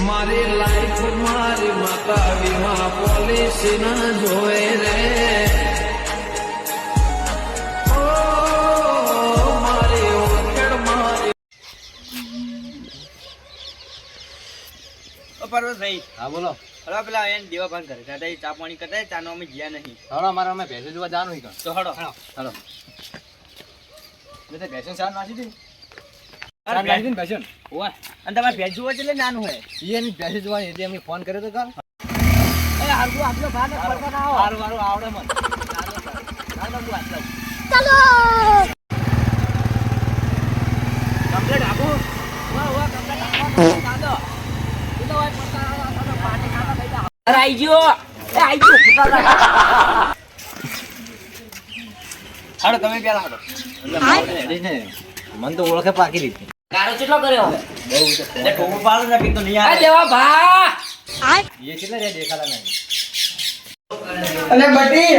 મારી લાઈફ મારી માતા વીમા પોલિસી ના જોવે રે. ઓ મારી ઓળખડ મારી ઓ પર્વતભાઈ. હા બોલો. હળો પેલા એને દેવા ભાન કરે. દાદા એ ચા પાણી કરતા ચાનો અમે ગયા નહીં. હળો મારે અમે ભેંસો જોવા જવાનું હોય તો હળો. હળો. મેં તો ભેંસો ચા નાખી દીધી. ને ભેંસો ઓય અને તમારે ભેજ જોવા એટલે નાનું હોય એની ભેજ જોવાની એટલે એમને ફોન કર્યો તો કાલ. અરે હારું આટલો ને પડતા ના સારું આવડે મને. હાલો કમ્પ્લેટ આપો? વાહ વાહ કમ્પ્લેટ આપો દાદો ઈતો હોય પડતા આવો પાણી ખાતા બેઠા અરે આઈ ગયો. એ આઈ ગયો હાડો તમે પેલા હાડો મને તો ઓળખે પાકી લીધી. ગારો કેટલો કર્યો? હવે બહુ ટોપો પાડો ને પીતો નહીં આ દેવા ભા! એ કેટલા રે દેખાતા નહીં અને બટી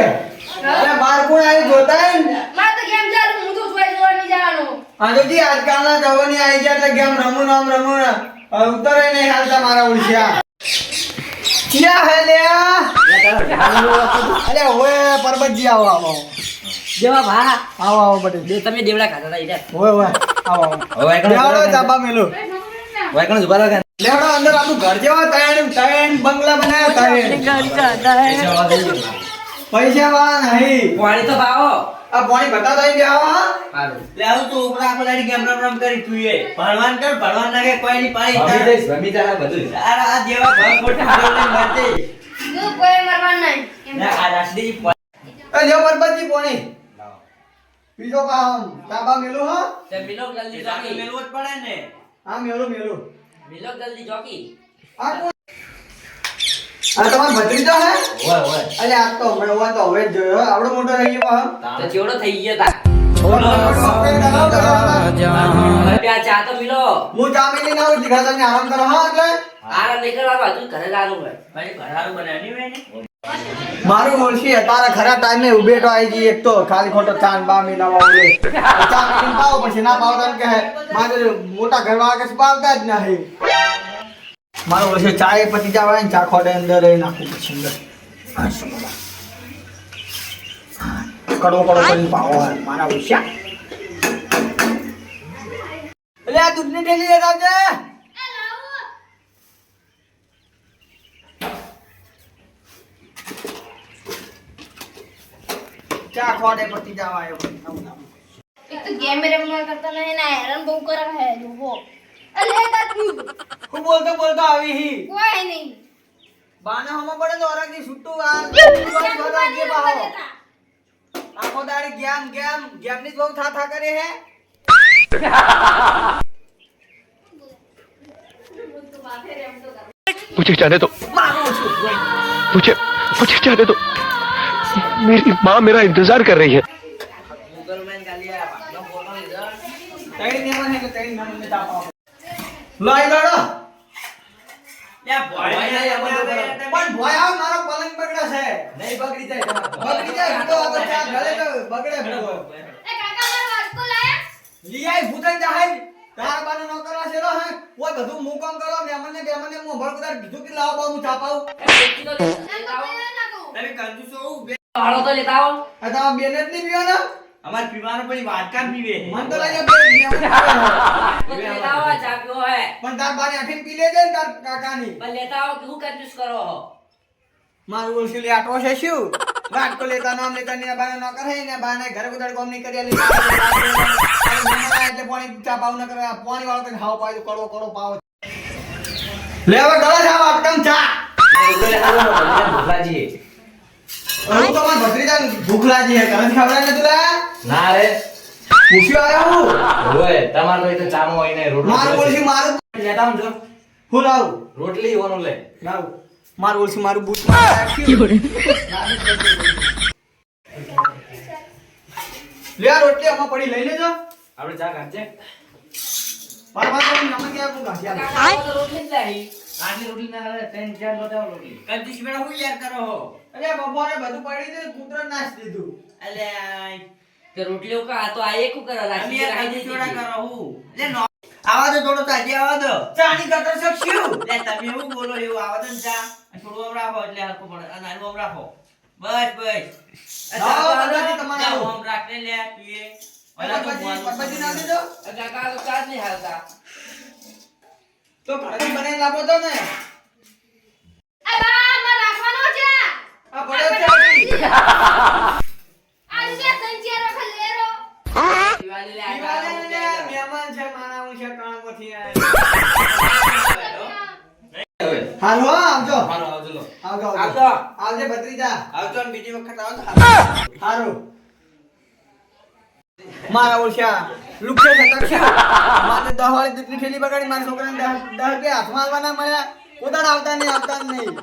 અરે બાર કોણ આવી જોતા હે ને? તો ગેમ ચાલુ હું તો જોઈ જોવાની જવાનું. આ તો જી આજકાલના જવાની આવી ગયા એટલે ગેમ રમું નામ રમું ના. ઉતરે નહીં હાલતા મારા ઉલસ્યા. ક્યાં હે લે અરે ઓય પરબતજી આવો આવો. દેવા ભા આવો આવો બટી. દે તમે દેવડા ખાતા હતા ઈધર ઓય ઓય. આવો આવો. હવે ચાબા મેલો. હવે એકણ ઊભા લેવડો અંદર આપણું ઘર જેવા ત્રણ ત્રણ બંગલા બનાવ્યા ત્રણ પૈસા વાળા નહીં. પાણી તો ભાવો આ પાણી ભટા થઈ ગયા હો. લે આવું તો ઉપરા આખો ગેમ રમ રમ કરી તું એ. ભણવાન કર ભણવાન ના કે કોઈ ની પાણી રમી જઈશ રમી જાય બધું આ જેવા ભણ ખોટા હાલો મરતે કોઈ મરવાનું નહીં. આ રાશડી એ લ્યો પરબતજી પાણી. બીજો કામ ચાબા મેલો હા? તે મિલો જલ્દી જોકી? મેલવો જ પડે ને. હા મેલો મેલો. મિલો જલ્દી જોકી? આ કોણ? આ તમારો ભત્રીજો હે? ઓય ઓય અલે આ તો હમણાં ઓય તો હવે જ જોયો હો. આવડો મોટો થઈ ગયો હા. તો ચેવડો થઈ ગયો તા હવે હવે પ્યા ચા તો મિલો હું જામીન ના તમને આરામ કરો હા એટલે? આરા નીકળવા હજુ ઘરે હોય. ભાઈ ઘરે ને? મારું ઓળખી તારા ખરા ટાઈમે ઉભેટો આવી ગઈ. એક તો ખાલી ખોટો ચાન બા ના ઓલે ચા પીને પાવો પછી ના પાવો તો હે મારે મોટા ઘરવાળા કે પાવતા જ નહીં. મારું ઓળખી ચાય પતી જવાય ને ચા ખોડે અંદર એ નાખું પછી અંદર. કડવો કડવો કરીને પાવો મારા ઓળખ્યા એટલે આ દૂધની ઠેલી લેતા આવજે ચા ખોડે પતી જવા આવ્યો પછી નવું નવું. એક તો ગેમ રમવા કરતા નહીં ને હેરાન બહુ કરે હે જોવો અલે તા તું હું બોલતો બોલતો આવી હી કોઈ નહીં બાને હમો પડે તો ઓરગની છૂટું આ કેમ છૂટું કોઈ નહીં બાહો. દેતા આખો દાડી ગેમ ગેમ ગેમની જ બહુ થા થા કરે હે मुझे जाने दो मुझे मुझे जाने दो मेरी माँ मेरा इंतजार कर रही है ગૂગલ મેન ગાલી આ ભાગનો ફોટો લીધો તઈ નેમન હે કે તઈ નેમન ને તાપા લાઈ લાડો લે ભોય નહીં પણ ભોય આવ મારો પલંગ બગડે છે નહીં બગડી જાય તમારો. બગડી જાય તો આગળ ચા ઘરે તો બગડે ભૂતો. એ કાકા મારો વાટકો લાયા લઈ આય ભૂતાઈ જાહે તાર બાનો નોકરા છે હે ઓય બધું હું કામ કરો મેમન ને બેમન ને હું ભર કદાર કીધું કે લાવો બા હું ચા પાઉં એમ તો કોઈ ના કહું તમે કંજૂસો હું બે હાલો તો લેતા આવો. આ તમારા બેન જ નહીં પીવાના? અમાર પીવાનો પછી વાટકા પીવે. મન તો લાગે બે લેતા આવો ચા પીવો હે. પણ તાર બાને આઠે પી લેજે ને તાર કાકાની. પણ લેતા આવો કે હું કંજૂસ કરો હો. મારું ઓળખી લે આટો છે શું? વાટકો લેતા નામ લેતા ને બાને ન કરે ને બાને ઘરે કુદાડ કોમ નહીં કરી એટલે પાણી ચા પાવ ન કરે પાણી વાળો તો હાવ પાય કડો કડો પાવ લે હવે ગળા જા વાટકમ ચા. ભૂખલાજી હું તો માર ભત્રીજા ભૂખ લાગી હે. ઘરે ખવડાય તુલા ના રે. પૂછ્યો આવ્યો હું? ઓય તમાર તો તો ચામો હોય ને રોટલો મારું લેતા હું લાવું? રોટલી ઓનું લે. લાવું. મારું ઓળખી મારું બૂટ લે આ રોટલી આમાં પડી લઈ લેજો. આપણે ચા નમક રોટલી જ લાવી આટલી રોટલી ના હાલે ત્રણ ચાર લોટા રોટલી કંજૂસ મેળા હું યાર કરો હો? અરે બપોરે બધું પડી દે કૂતરો નાશ દીધું. અલ્યા તે રોટલીઓ કા? તો આ એક કરે રાખી રાખી મેળા કરો હું. લે આવા દો થોડો તાજી આવા દો. ચાની કતર શકશું? લે તમે એવું બોલો એવું આવા દો ચા. થોડું આમ રાખો એટલે હલકું પડે. અને આમ રાખો. બસ બસ. આ બધા તમારે. આમ રાખને લે પીએ. ઓલા તો પપ્પાજી પછી ના દેજો કાકા તો ચા જ નહીં હાલતા. તો ઘરે બનાવીને લાવો તો ને. આ બા માર રાખવાનો છે. આ પડ્યો છે આ જે સંચિયા રખલ લેરો દિવાળી લે મહેમાન છે મારા હું છે કામમાંથી આયા. હાલો આવજો. હાલો આવજો લો. આવજો આવજો. આવજો. ભત્રીજા. આવજો બીજી વખત આવજો હારું. મારા ઓળખ્યા લુખે સતક્ષા મારે દહ વાળી દૂધની થેલી બગાડી, મારા છોકરાને દહ દહ રૂપિયા હાથમાં આવવાના મળ્યા. પોતાના આવતા નહીં આવતા નહીં.